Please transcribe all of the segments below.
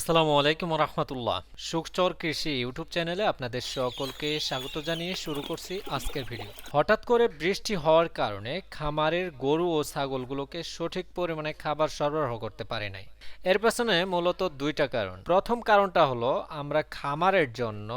আসসালামু আলাইকুম রহমতুল্লাহ সুখচর কৃষি ইউটিউব চ্যানেলে আপনাদের সকলকে স্বাগত জানিয়ে শুরু করছি আজকের ভিডিও। হঠাৎ করে বৃষ্টি হওয়ার কারণে খামারের গরু ও ছাগলগুলোকে সঠিক পরিমাণে খাবার সরবরাহ করতে পারে নাই। এর পেছনে মূলত দুইটা কারণ। প্রথম কারণটা হলো, আমরা খামারের জন্য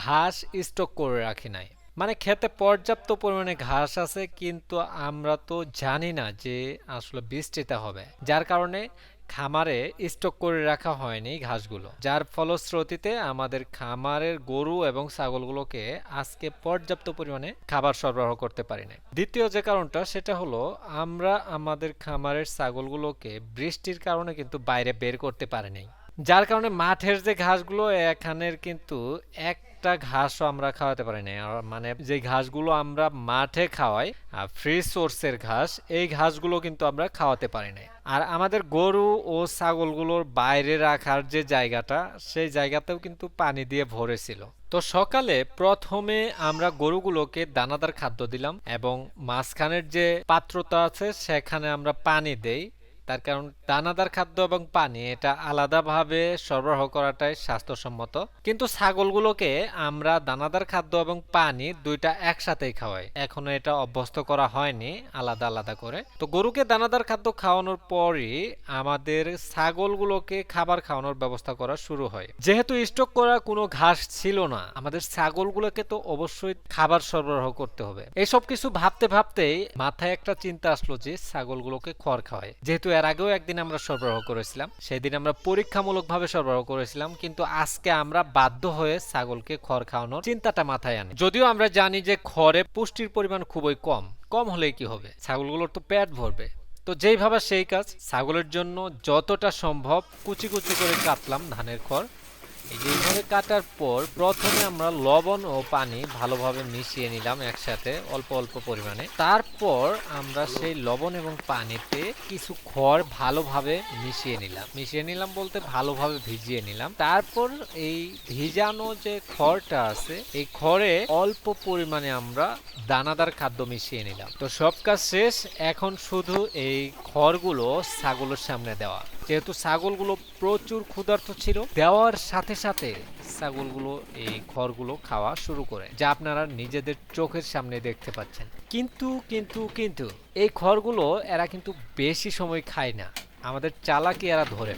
ঘাস স্টক করে রাখি নাই। মানে খেতে পর্যাপ্ত পরিমাণে ঘাস আছে, কিন্তু আমরা তো জানি না যে আসলে বৃষ্টিটা হবে। যার কারণে খামারে স্টক করে রাখা হয়নি ঘাসগুলো। যার ফলশ্রুতিতে আমাদের খামারের গরু এবং ছাগলগুলোকে আজকে পর্যাপ্ত পরিমাণে খাবার সরবরাহ করতে পারি না দ্বিতীয় যে কারণটা, সেটা হলো আমরা আমাদের খামারের ছাগলগুলোকে বৃষ্টির কারণে কিন্তু বাইরে বের করতে পারিনি। যার কারণে মাঠের যে ঘাসগুলো, এখানের কিন্তু একটা ঘাসও আমরা খাওয়াতে পারি না মানে যে ঘাসগুলো আমরা মাঠে খাওয়াই ফ্রি সোর্সের ঘাস, এই ঘাসগুলো কিন্তু আমরা খাওয়াতে পারি না আর আমাদের গরু ও ছাগলগুলোর বাইরে রাখার যে জায়গাটা, সেই জায়গাতেও কিন্তু পানি দিয়ে ভরেছিল। তো সকালে প্রথমে আমরা গরুগুলোকে দানাদার খাদ্য দিলাম এবং মাঝখানের যে পাত্রটা আছে, সেখানে আমরা পানি দেই। তার কারণ দানাদার খাদ্য এবং পানি, এটা আলাদাভাবে সরবরাহ করাটাই স্বাস্থ্যসম্মত। কিন্তু ছাগলগুলোকে আমরা দানাদার খাদ্য এবং পানি দুইটা একসাথেই খাওয়াই। এখনও এটা অভ্যস্ত করা হয়নি আলাদা আলাদা করে। তো গরুকে দানাদার খাদ্য খাওয়ানোর পরই আমাদের ছাগলগুলোকে খাবার খাওয়ানোর ব্যবস্থা করা শুরু হয়। যেহেতু স্টক করা কোনো ঘাস ছিল না, আমাদের ছাগলগুলোকে তো অবশ্যই খাবার সরবরাহ করতে হবে। এইসব কিছু ভাবতে ভাবতেই মাথায় একটা চিন্তা আসলো যে ছাগলগুলোকে খড় খাওয়ায় যেহেতু এর আগেও একদিন আমরা সরবরাহ করেছিলাম। সেদিন আমরা পরীক্ষামূলকভাবে সরবরাহ করেছিলাম, কিন্তু আজকে আমরা বাধ্য হয়ে ছাগলকে খড় খাওয়ানোর চিন্তাটা মাথায় আনি। যদিও আমরা জানি যে খড়ে পুষ্টির পরিমাণ খুবই কম কম হলেই কি হবে? ছাগলগুলোর তো পেট ভরবে। তো যেইভাবে সেই কাজ, ছাগলের জন্য যতটা সম্ভব কুচি কুচি করে কাটলাম ধানের খড়। এইভাবে কাটার পর প্রথমে আমরা লবণ ও পানি ভালোভাবে মিশিয়ে নিলাম একসাথে অল্প অল্প পরিমাণে। তারপর আমরা সেই লবণ এবং পানিতে কিছু খড় ভালোভাবে মিশিয়ে নিলাম। মিশিয়ে নিলাম বলতে ভালোভাবে ভিজিয়ে নিলাম। তারপর এই ভিজানো যে খড়টা আছে, এই খড়ে অল্প পরিমাণে আমরা দানাদার খাদ্য মিশিয়ে নিলাম। তো সব কাজ শেষ। এখন শুধু এই খড়গুলো ছাগলের সামনে দেওয়া। যেহেতু ছাগলগুলো প্রচুর ক্ষুধার্ত ছিল, দেওয়ার সাথে সাথে ছাগলগুলো এই খড়গুলো খাওয়া শুরু করে, যা আপনারা নিজেদের চোখের সামনে দেখতে পাচ্ছেন। কিন্তু কিন্তু কিন্তু এই খড়গুলো এরা কিন্তু বেশি সময় খায় না। আমাদের চালাকি এরা ধরে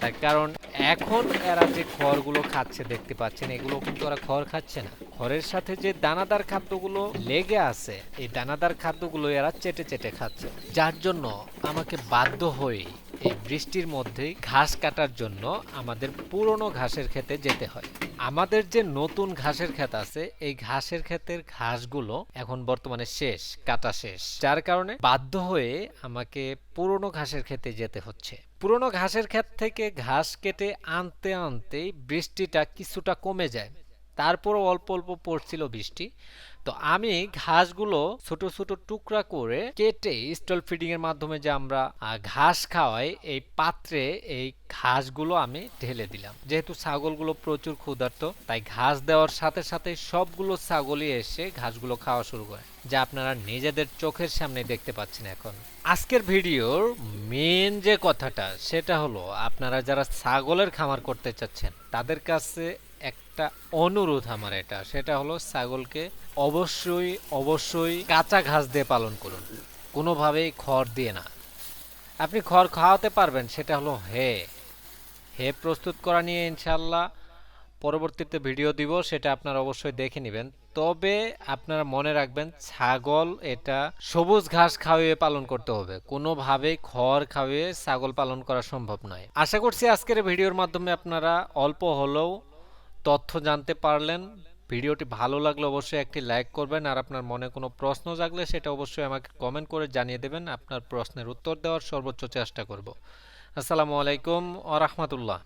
তার কারণ, এখন এরা যে খড়গুলো খাচ্ছে দেখতে পাচ্ছেন, এগুলো কিন্তু ওরা খড় খাচ্ছে না। খড়ের সাথে যে দানাদার খাদ্যগুলো লেগে আছে, এই দানাদার খাদ্যগুলো এরা চেটে চেটে খাচ্ছে। যার জন্য আমাকে বাধ্য হয়ে এই বৃষ্টির মধ্যেই ঘাস কাটার জন্য আমাদের পুরনো ঘাসের খেতে যেতে হয়। আমাদের যে নতুন ঘাসের ক্ষেত আছে, এই ঘাসের ক্ষেতের ঘাসগুলো এখন বর্তমানে শেষ, কাটা শেষ। যার কারণে বাধ্য হয়ে আমাকে পুরনো ঘাসের ক্ষেতে যেতে হচ্ছে। পুরনো ঘাসের ক্ষেত থেকে ঘাস কেটে আনতে আনতেই বৃষ্টিটা কিছুটা কমে যায়। তারপরও অল্প অল্প পড়ছিল বৃষ্টি। তো আমি ঘাসগুলো ছোট ছোট টুকরা করে কেটে স্টল ফিডিং এর মাধ্যমে যে আমরা ঘাস খাওয়াই, এই পাত্রে এই ঘাসগুলো আমি ঢেলে দিলাম। যেহেতু ছাগলগুলো প্রচুর ক্ষুধার্ত, তাই ঘাস দেওয়ার সাথে সাথে সবগুলো ছাগলই এসে ঘাসগুলো খাওয়া শুরু করে, যা আপনারা নিজেদের চোখের সামনে দেখতে পাচ্ছেন এখন। আজকের ভিডিওর মেন যে কথাটা, সেটা হলো আপনারা যারা ছাগলের খামার করতে চাচ্ছেন, তাদের কাছে একটা অনুরোধ আমার এটা, সেটা হলো ছাগলকে অবশ্যই অবশ্যই কাঁচা ঘাস দিয়ে পালন করুন। কোনোভাবেই খড় দিয়ে না। আপনি খড় খাওয়াতে পারবেন, সেটা হলো হে। হে প্রস্তুত করা নিয়ে ইনশাল্লাহ পরবর্তীতে ভিডিও দিব, সেটা আপনারা অবশ্যই দেখে নেবেন। তবে আপনারা মনে রাখবেন, ছাগল এটা সবুজ ঘাস খাওয়িয়ে পালন করতে হবে। কোনোভাবেই খড় খাওয়িয়ে ছাগল পালন করা সম্ভব নয়। আশা করছি আজকের ভিডিওর মাধ্যমে আপনারা অল্প হলেও তথ্য জানতে পারলেন। ভিডিওটি ভালো লাগলে অবশ্যই একটি লাইক করবেন। আর আপনার মনে কোনো প্রশ্ন জাগলে সেটা অবশ্যই আমাকে কমেন্ট করে জানিয়ে দেবেন। আপনার প্রশ্নের উত্তর দেওয়ার সর্বোচ্চ চেষ্টা করব। আসসালামু আলাইকুম আ রহমতুল্লাহ।